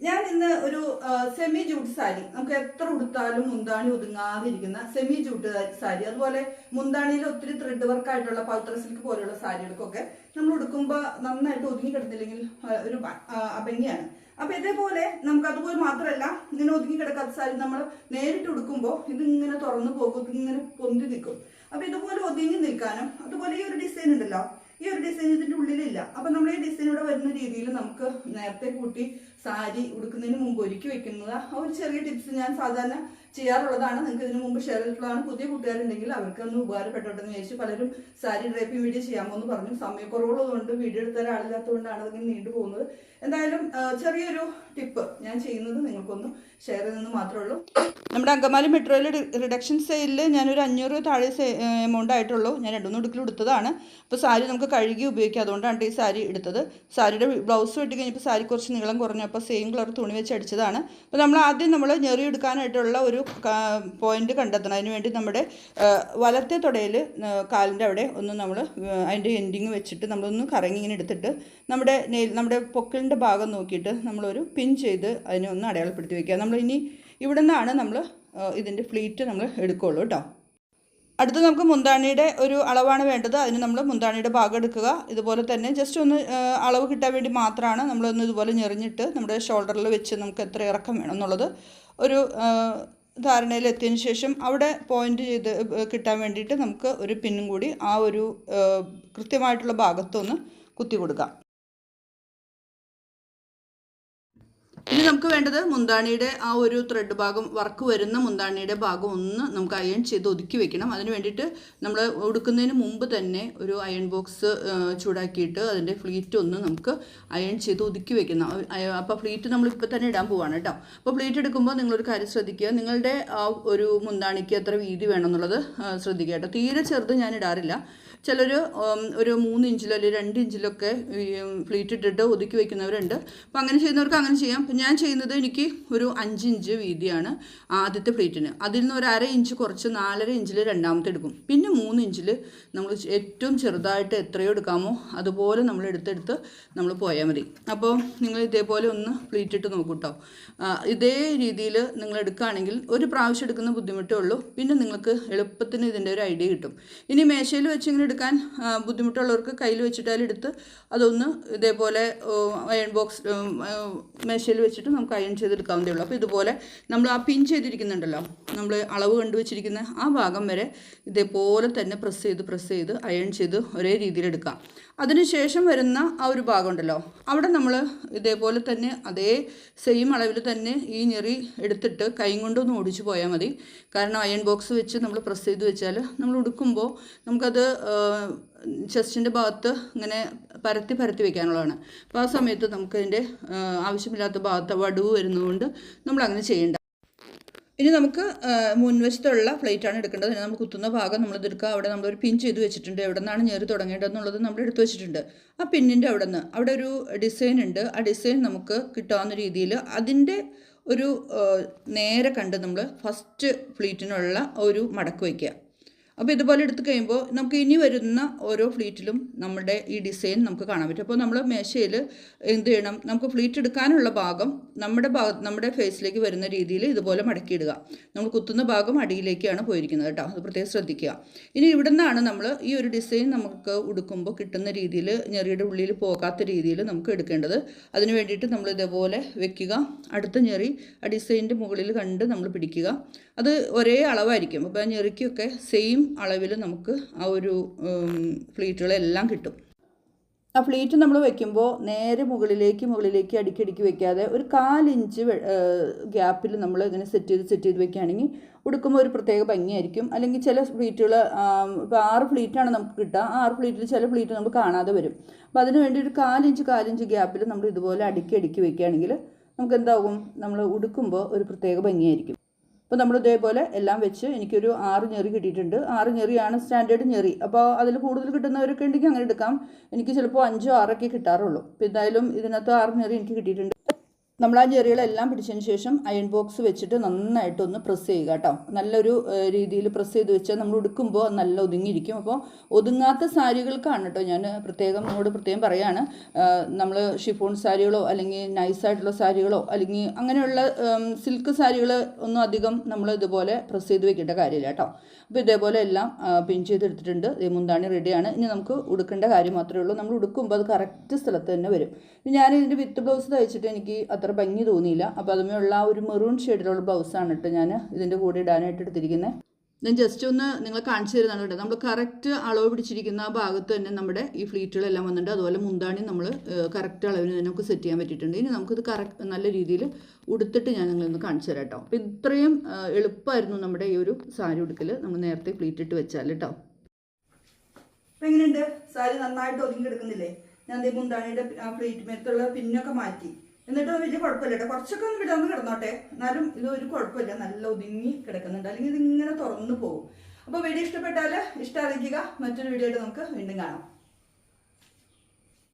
ഞാൻ ഇന്ന് ഒരു സെമി ജൂട്ട് സാരി നമുക്ക് എത്ര ഉടുത്താലും മുന്താണി ഒതുങ്ങാതിരിക്കുന്ന സെമി ജൂട്ട് സാരി അതുപോലെ മുന്താണിയിൽ ഒത്തിരി ത്രെഡ് വർക്ക് ആയിട്ടുള്ള പൗത്ര സിൽക്ക് പോലെയുള്ള സാരികൾക്കൊക്കെ നമ്മൾ ഉടുക്കുമ്പോൾ നന്നായിട്ട് ഒതുങ്ങി കിടന്നില്ലെങ്കിൽ ഒരു അഭംഗിയാണ്. അപ്പൊ ഇതേപോലെ നമുക്ക് അതുപോലെ മാത്രമല്ല ഇങ്ങനെ ഒതുങ്ങി കിടക്കാത്ത സാരി നമ്മൾ നേരിട്ട് ഉടുക്കുമ്പോൾ ഇത് ഇങ്ങനെ തുറന്നു പോകും ഇതിങ്ങനെ പൊന്തി നിൽക്കും. അപ്പൊ ഇതുപോലെ ഒതുങ്ങി നിൽക്കാനും അതുപോലെ ഈ ഒരു ഡിസൈൻ ഉണ്ടല്ലോ ഈ ഒരു ഡിസൈൻ ഇതിന്റെ ഉള്ളിലില്ല. അപ്പൊ നമ്മൾ ഈ ഡിസൈൻ ഇവിടെ വരുന്ന രീതിയിൽ നമുക്ക് നേരത്തെ കൂട്ടി സാരി ഉടുക്കുന്നതിന് മുമ്പ് ഒരുക്കി വെക്കുന്നത്. ആ ഒരു ചെറിയ ടിപ്സ് ഞാൻ സാധാരണ ചെയ്യാറുള്ളതാണ്. നിങ്ങൾക്ക് ഇതിനു മുമ്പ് ഷെയർ ചെയ്തിട്ടുള്ളതാണ്. പുതിയ കൂട്ടുകാരുണ്ടെങ്കിൽ അവർക്ക് ഒന്ന് ഉപകാരപ്പെട്ടോട്ടെന്ന് ചോദിച്ചു പലരും സാരി ഡ്രൈപ്പിംഗ് വീഡിയോ ചെയ്യാമോ എന്ന് പറഞ്ഞു. സമയക്കുറവുള്ളതുകൊണ്ട് വീഡിയോ എടുത്ത ഒരാളില്ലാത്തതുകൊണ്ടാണ് അതിങ്ങനെ നീണ്ടു പോകുന്നത്. എന്തായാലും ചെറിയൊരു ടിപ്പ് ഞാൻ ചെയ്യുന്നത് നിങ്ങൾക്കൊന്ന് ഷെയർ ചെയ്തെന്ന് മാത്രമേ ഉള്ളൂ. നമ്മുടെ അങ്കമാലി മെട്രോയിൽ റിഡക്ഷൻ സെയിലിൽ ഞാനൊരു അഞ്ഞൂറ് താഴെ എമൗണ്ട് ആയിട്ടുള്ളൂ. ഞാൻ രണ്ടു മൂന്ന് ഉടുക്കിൽ എടുത്തതാണ് അപ്പോൾ സാരി നമുക്ക് കഴുകി ഉപയോഗിക്കാം. അതുകൊണ്ടാണ് ഈ സാരി എടുത്തത്. സാരിയുടെ ബ്ലൗസ് വെട്ടി കഴിഞ്ഞപ്പോൾ സാരി കുറച്ച് നീളം കുറഞ്ഞപ്പോൾ സെയിം കളർ തുണി വെച്ച് അടിച്ചതാണ്. അപ്പോൾ നമ്മൾ ആദ്യം നമ്മൾ ഞെറി എടുക്കാനായിട്ടുള്ള ഒരു പോയിന്റ് കണ്ടെത്തണം. അതിന് വേണ്ടി നമ്മുടെ വലത്തെ തുടയിൽ കാലിന്റെ അവിടെ ഒന്ന് നമ്മൾ അതിന്റെ എൻഡിങ് വെച്ചിട്ട് നമ്മളൊന്ന് കറങ്ങി ഇങ്ങനെ എടുത്തിട്ട് നമ്മുടെ നെയിൽ നമ്മുടെ പൊക്കിളിന്റെ ഭാഗം നോക്കിയിട്ട് നമ്മളൊരു പിൻ ചെയ്ത് അതിനെ ഒന്ന് അടയാളപ്പെടുത്തി വയ്ക്കുക നമ്മൾ ഇനി ഇവിടെ നിന്നാണ് നമ്മൾ ഇതിന്റെ ഫ്ലീറ്റ് നമ്മൾ എടുക്കുകയുള്ളൂ കേട്ടോ. അടുത്ത് നമുക്ക് മുന്താണിയുടെ ഒരു അളവാണ് വേണ്ടത്. അതിന് നമ്മൾ മുന്താണിയുടെ ഭാഗം എടുക്കുക. ഇതുപോലെ തന്നെ ജസ്റ്റ് ഒന്ന് അളവ് കിട്ടാൻ വേണ്ടി മാത്രമാണ് നമ്മളൊന്ന് ഇതുപോലെ ഞെറിഞ്ഞിട്ട് നമ്മുടെ ഷോൾഡറിൽ വെച്ച് നമുക്ക് എത്ര ഇറക്കം വേണം എന്നുള്ളത് ഒരു ധാരണയിൽ എത്തിയതിന് ശേഷം അവിടെ പോയിന്റ് ചെയ്ത് കിട്ടാൻ വേണ്ടിയിട്ട് നമുക്ക് ഒരു പിന്നും കൂടി ആ ഒരു കൃത്യമായിട്ടുള്ള ഭാഗത്തൊന്ന് കുത്തി കൊടുക്കാം. ഇനി നമുക്ക് വേണ്ടത് മുന്താണിയുടെ ആ ഒരു ത്രെഡ് ഭാഗം വർക്ക് വരുന്ന മുന്താണിയുടെ ഭാഗം ഒന്ന് നമുക്ക് അയൺ ചെയ്ത് ഒതുക്കി വെക്കണം. അതിന് വേണ്ടിയിട്ട് നമ്മൾ ഉടുക്കുന്നതിന് മുമ്പ് തന്നെ ഒരു അയൺ ബോക്സ് ചൂടാക്കിയിട്ട് അതിന്റെ ഫ്ലീറ്റ് ഒന്ന് നമുക്ക് അയൺ ചെയ്ത് ഒതുക്കി വെക്കണം. അപ്പോൾ ഫ്ലീറ്റ് നമ്മൾ ഇപ്പോൾ തന്നെ ഇടാൻ പോവാണ് കേട്ടോ. അപ്പോൾ ഫ്ലീറ്റ് എടുക്കുമ്പോൾ നിങ്ങളൊരു കാര്യം ശ്രദ്ധിക്കുക. നിങ്ങളുടെ ആ ഒരു മുന്താണിക്ക് എത്ര വീതി വേണമെന്നുള്ളത് ശ്രദ്ധിക്കുക കേട്ടോ. തീരെ ചെറുത് ഞാൻ ഇടാറില്ല. ചിലർ ഒരു മൂന്ന് ഇഞ്ചിലോ അല്ലെങ്കിൽ രണ്ട് ഇഞ്ചിലൊക്കെ ഫ്ലീറ്റ് ഇട്ടിട്ട് ഒതുക്കി വയ്ക്കുന്നവരുണ്ട് അപ്പോൾ അങ്ങനെ ചെയ്യുന്നവർക്ക് അങ്ങനെ ചെയ്യാം. അപ്പം ഞാൻ ചെയ്യുന്നത് എനിക്ക് ഒരു അഞ്ച് ഇഞ്ച് വീതിയാണ് ആദ്യത്തെ പ്ലീറ്റിന് അതിൽ നിന്ന് ഒരു അര ഇഞ്ച് കുറച്ച് നാലര ഇഞ്ചിൽ രണ്ടാമത്തെ എടുക്കും. പിന്നെ മൂന്ന് ഇഞ്ചിൽ നമ്മൾ ഏറ്റവും ചെറുതായിട്ട് എത്രയോ എടുക്കാമോ അതുപോലെ നമ്മൾ എടുത്തെടുത്ത് നമ്മൾ പോയാൽ മതി. അപ്പോൾ നിങ്ങൾ ഇതേപോലെ ഒന്ന് പ്ലീറ്റ് ഇട്ട് നോക്കൂ കേട്ടോ ഇതേ രീതിയിൽ നിങ്ങൾ എടുക്കുകയാണെങ്കിൽ ഒരു പ്രാവശ്യം എടുക്കുന്ന ബുദ്ധിമുട്ടേ ഉള്ളൂ. പിന്നെ നിങ്ങൾക്ക് എളുപ്പത്തിന് ഇതിന്റെ ഒരു ഐഡിയ കിട്ടും. ഇനി മേശയിൽ വെച്ച് ഇങ്ങനെ എടുക്കാൻ ബുദ്ധിമുട്ടുള്ളവർക്ക് കയ്യിൽ വെച്ചിട്ടാൽ എടുത്ത് അതൊന്ന് ഇതേപോലെ അയൺ ബോക്സ് മേശയിൽ വെച്ചിട്ട് നമുക്ക് അയൺ ചെയ്തെടുക്കാവുന്നതേ ഉള്ളൂ. അപ്പോൾ ഇതുപോലെ നമ്മൾ ആ പിൻ ചെയ്തിരിക്കുന്നുണ്ടല്ലോ നമ്മൾ അളവ് കണ്ടുവച്ചിരിക്കുന്ന ആ ഭാഗം വരെ ഇതേപോലെ തന്നെ പ്രസ് ചെയ്ത് പ്രസ് ചെയ്ത് അയൺ ചെയ്ത് ഒരേ രീതിയിൽ എടുക്കാം. അതിനുശേഷം വരുന്ന ആ ഒരു ഭാഗമുണ്ടല്ലോ. അവിടെ നമ്മൾ ഇതേപോലെ തന്നെ അതേ സെയിം അളവിൽ തന്നെ ഈ ഞെറി എടുത്തിട്ട് കൈ കൊണ്ടൊന്ന് ഓടിച്ചു പോയാൽ മതി. കാരണം അയൺ ബോക്സ് വെച്ച് നമ്മൾ പ്രസ് ചെയ്ത് വെച്ചാൽ നമ്മൾ ഉടുക്കുമ്പോൾ നമുക്കത് ചെസ്റ്റിന്റെ ഭാഗത്ത് ഇങ്ങനെ പരത്തി പരത്തി വെക്കാനുള്ളതാണ്. അപ്പോൾ ആ സമയത്ത് നമുക്കതിന്റെ ആവശ്യമില്ലാത്ത ഭാഗത്ത് വടുവ് വരുന്നതുകൊണ്ട് നമ്മൾ അങ്ങനെ ചെയ്യേണ്ട. ഇനി നമുക്ക് മുൻവശത്തുള്ള ആണ് എടുക്കേണ്ടത്. നമ്മൾ കുത്തുന്ന ഭാഗം നമ്മൾ എടുക്കുക അവിടെ നമ്മളൊരു പിൻ ചെയ്ത് വെച്ചിട്ടുണ്ട്. എവിടെ നിന്നാണ് ഞെറി തുടങ്ങേണ്ടതെന്നുള്ളത് നമ്മൾ എടുത്തു വെച്ചിട്ടുണ്ട്. ആ പിന്നിന്റെ അവിടെ നിന്ന് അവിടെ ഒരു ഡിസൈൻ ഉണ്ട്. ആ ഡിസൈൻ നമുക്ക് കിട്ടാവുന്ന രീതിയിൽ അതിന്റെ ഒരു നേരെ കണ്ട് നമ്മൾ ഫസ്റ്റ് ഫ്ലീറ്റിനുള്ള ഒരു മടക്ക് വയ്ക്കുക. അപ്പോൾ ഇതുപോലെ എടുത്തു കഴിയുമ്പോൾ നമുക്ക് ഇനി വരുന്ന ഓരോ ഫ്ലീറ്റിലും നമ്മുടെ ഈ ഡിസൈൻ നമുക്ക് കാണാൻ പറ്റും. അപ്പോൾ നമ്മൾ മേശയിൽ എന്ത് ചെയ്യണം? നമുക്ക് ഫ്ലീറ്റ് എടുക്കാനുള്ള ഭാഗം നമ്മുടെ ഭാഗ നമ്മുടെ ഫേസിലേക്ക് വരുന്ന രീതിയിൽ ഇതുപോലെ മടക്കിയിടുക. നമ്മൾ കുത്തുന്ന ഭാഗം അടിയിലേക്കാണ് പോയിരിക്കുന്നത് കേട്ടോ. അത് പ്രത്യേകം ശ്രദ്ധിക്കുക. ഇനി ഇവിടെ നിന്നാണ് നമ്മൾ ഈ ഒരു ഡിസൈൻ നമുക്ക് ഉടുക്കുമ്പോൾ കിട്ടുന്ന രീതിയിൽ ഞെറിയുടെ ഉള്ളിൽ പോകാത്ത രീതിയിൽ നമുക്ക് എടുക്കേണ്ടത്. അതിന് വേണ്ടിയിട്ട് നമ്മൾ ഇതേപോലെ വെക്കുക. അടുത്ത ഞെറി ആ ഡിസൈനിന്റെ മുകളിൽ കണ്ട് നമ്മൾ പിടിക്കുക. അത് ഒരേ അളവായിരിക്കും. അപ്പോൾ ആ ഞെറിക്കൊക്കെ സെയിം അളവിൽ നമുക്ക് ആ ഒരു ഫ്ലീറ്റുകളെല്ലാം കിട്ടും. ആ ഫ്ലീറ്റ് നമ്മൾ വെക്കുമ്പോൾ നേരെ മുകളിലേക്ക് മുകളിലേക്ക് അടിക്കടിക്ക് വെക്കാതെ ഒരു കാലിഞ്ച് ഗ്യാപ്പിൽ നമ്മൾ ഇങ്ങനെ സെറ്റ് ചെയ്ത് സെറ്റ് ചെയ്ത് വെക്കുകയാണെങ്കിൽ ഉടുക്കുമ്പോൾ ഒരു പ്രത്യേക ഭംഗിയായിരിക്കും. അല്ലെങ്കിൽ ചില ഫ്ലീറ്റുകൾ ഇപ്പോൾ ആറ് ഫ്ലീറ്റാണ് നമുക്ക് കിട്ടുക ആ ആറ് ഫ്ലീറ്റിൽ ചില ഫ്ലീറ്റ് നമുക്ക് കാണാതെ വരും. അപ്പോൾ അതിന് വേണ്ടി ഒരു കാലിഞ്ച് കാലിഞ്ച് ഗ്യാപ്പിൽ നമ്മൾ ഇതുപോലെ അടുക്കി അടുക്കി വെക്കുകയാണെങ്കിൽ നമുക്ക് എന്താകും നമ്മൾ ഉടുക്കുമ്പോൾ ഒരു പ്രത്യേക ഭംഗിയായിരിക്കും. അപ്പോൾ നമ്മൾ ഇതേപോലെ എല്ലാം വെച്ച് എനിക്കൊരു ആറ് ഞെറി കിട്ടിയിട്ടുണ്ട്. ആറ് ഞെറിയാണ് സ്റ്റാൻഡേർഡ് ഞെറി. അപ്പോൾ അതിൽ കൂടുതൽ കിട്ടുന്നവരൊക്കെ ഉണ്ടെങ്കിൽ അങ്ങനെ എടുക്കാം. എനിക്ക് ചിലപ്പോൾ അഞ്ചോ ആറൊക്കെ കിട്ടാറുള്ളൂ. അപ്പോൾ എന്തായാലും ഇതിനകത്ത് ആറ് ഞെറി എനിക്ക് കിട്ടിയിട്ടുണ്ട്. നമ്മൾ ആ ജെറികളെല്ലാം പിടിച്ചതിന് ശേഷം അയൺ ബോക്സ് വെച്ചിട്ട് നന്നായിട്ട് ഒന്ന് പ്രസ് ചെയ്യുക കേട്ടോ നല്ലൊരു രീതിയിൽ പ്രസ് ചെയ്ത് വെച്ചാൽ നമ്മൾ ഉടുക്കുമ്പോൾ നല്ല ഒതുങ്ങിയിരിക്കും. അപ്പോൾ ഒതുങ്ങാത്ത സാരികൾക്കാണ് കേട്ടോ ഞാൻ പ്രത്യേകം നിങ്ങളോട് പ്രത്യേകം പറയാണ്. നമ്മൾ ഷിഫോൺ സാരികളോ അല്ലെങ്കിൽ നൈസായിട്ടുള്ള സാരികളോ അല്ലെങ്കിൽ അങ്ങനെയുള്ള സിൽക്ക് സാരികൾ ഒന്നും അധികം നമ്മൾ ഇതുപോലെ പ്രസ് ചെയ്ത് വെക്കേണ്ട കാര്യമില്ല കേട്ടോ അപ്പോൾ ഇതേപോലെ എല്ലാം പിൻ ചെയ്തെടുത്തിട്ടുണ്ട്. മുന്താണി റെഡിയാണ് ഇനി നമുക്ക് ഉടുക്കേണ്ട കാര്യം മാത്രമേ ഉള്ളൂ. നമ്മൾ ഉടുക്കുമ്പോൾ അത് കറക്റ്റ് സ്ഥലത്ത് തന്നെ വരും. ഞാൻ ഇതിന്റെ വിത്ത് ബ്ലൗസ് തയ്ച്ചിട്ട് എനിക്ക് അത്ര ഭംഗി തോന്നിയില്ല. അപ്പോൾ അതുമേയുള്ള ആ ഒരു മെറൂൺ ഷെയ്ഡിലുള്ള ബ്ലൗസാണ് കേട്ടോ ഞാൻ ഇതിന്റെ കൂടെ ഇടാനായിട്ട് എടുത്തിരിക്കുന്നത് ഞാൻ ജസ്റ്റ് ഒന്ന് നിങ്ങൾ കാണിച്ചു തരുന്നതാണ് കേട്ടോ. നമ്മൾ കറക്റ്റ് അളവ് പിടിച്ചിരിക്കുന്ന ആ ഭാഗത്ത് തന്നെ നമ്മുടെ ഈ ഫ്ലീറ്റുകളെല്ലാം വന്നിട്ടുണ്ട്. അതുപോലെ മുന്താണി നമ്മൾ കറക്റ്റ് അളവിന് തന്നെ നമുക്ക് സെറ്റ് ചെയ്യാൻ പറ്റിയിട്ടുണ്ട്. ഇനി നമുക്കിത് കറക്റ്റ് നല്ല രീതിയിൽ ഉടുത്തിട്ട് ഞാൻ നിങ്ങളൊന്ന് കാണിച്ചു തരാം കേട്ടോ. അപ്പോൾ ഇത്രയും എളുപ്പമായിരുന്നു നമ്മുടെ ഈ ഒരു സാരി ഉടുക്കൽ നമ്മൾ നേരത്തെ ഫ്ലീറ്റ് ഇട്ട് വെച്ചാൽ കേട്ടോ. എങ്ങനെയുണ്ട്? സാരി നന്നായിട്ട് ഒതുങ്ങി കിടക്കുന്നില്ലേ? ഞാൻ മുന്താണിയുടെ ആ ഫ്ലീറ്റ് മേത്തുള്ള പിന്നൊക്കെ മാറ്റി. എന്നിട്ട് വലിയ കുഴപ്പമില്ല കേട്ടോ. കുറച്ചൊക്കെ ഒന്ന് വിടാന്ന് കിടന്നോട്ടെ. എന്നാലും ഇത് ഒരു കുഴപ്പമില്ല. നല്ല ഒതുങ്ങി കിടക്കുന്നുണ്ട്. അല്ലെങ്കിൽ ഇതിങ്ങനെ തുറന്നു പോകും. അപ്പോൾ വീഡിയോ ഇഷ്ടപ്പെട്ടാൽ ഇഷ്ടം അറിയിക്കുക മറ്റൊരു വീഡിയോ നമുക്ക് വീണ്ടും കാണാം.